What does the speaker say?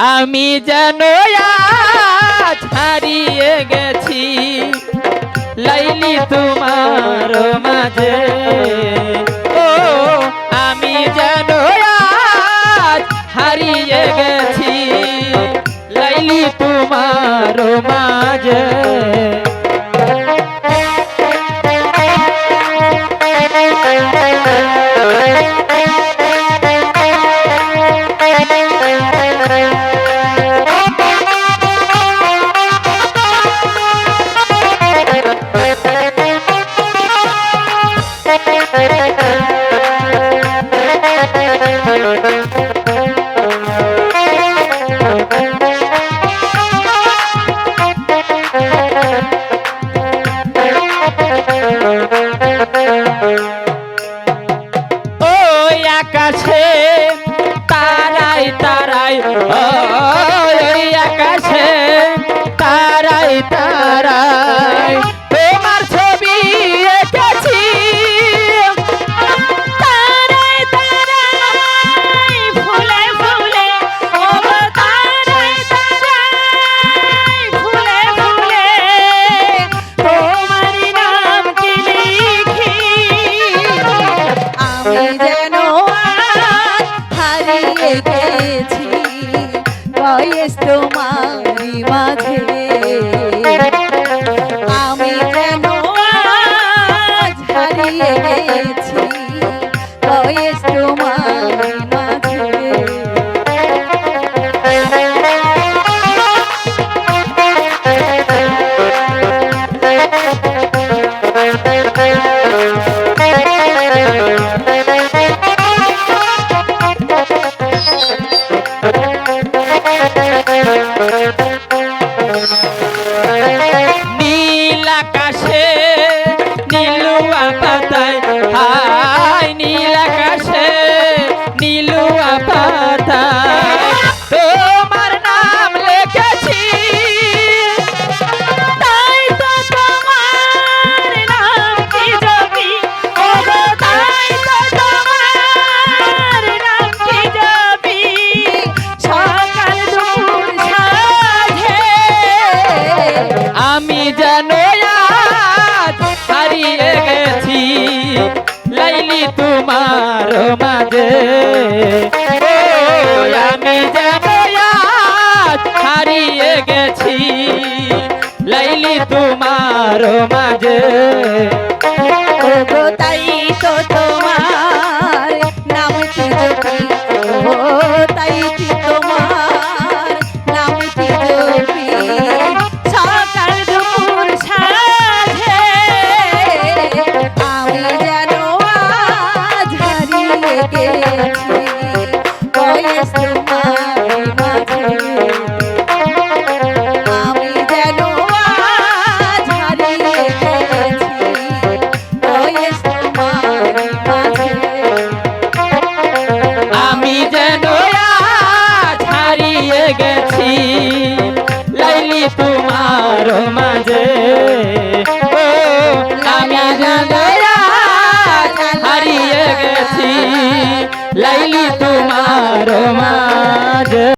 আমি যেন হারিয়ে গেছি। লাইলি তোমার মাঝে। ও, আমি যেন হারিয়ে গেছি। লাইলি তোমার মাঝে। আকাশে, তারাই তারাই, ওই আকাশে, তারাই তারাই। তোমার ছবি এঁকেছি, তারাই তারাই, ফুলে ফুলে, ও তারাই তারাই, ফুলে ফুলে। তোমার নাম কি লিখি? আমি যেন গেছি বয়স তোমারই মাঝে। আমি আজ হারিয়ে গেছি। আজ হারিয়ে গেছি? লাইলি তোমার মাঝে। আমি হারিয়ে গেছি। লাইলি তোমার মাঝে। গেছি। লাইলি তোমার মাঝে। લઈ તું મારો માજ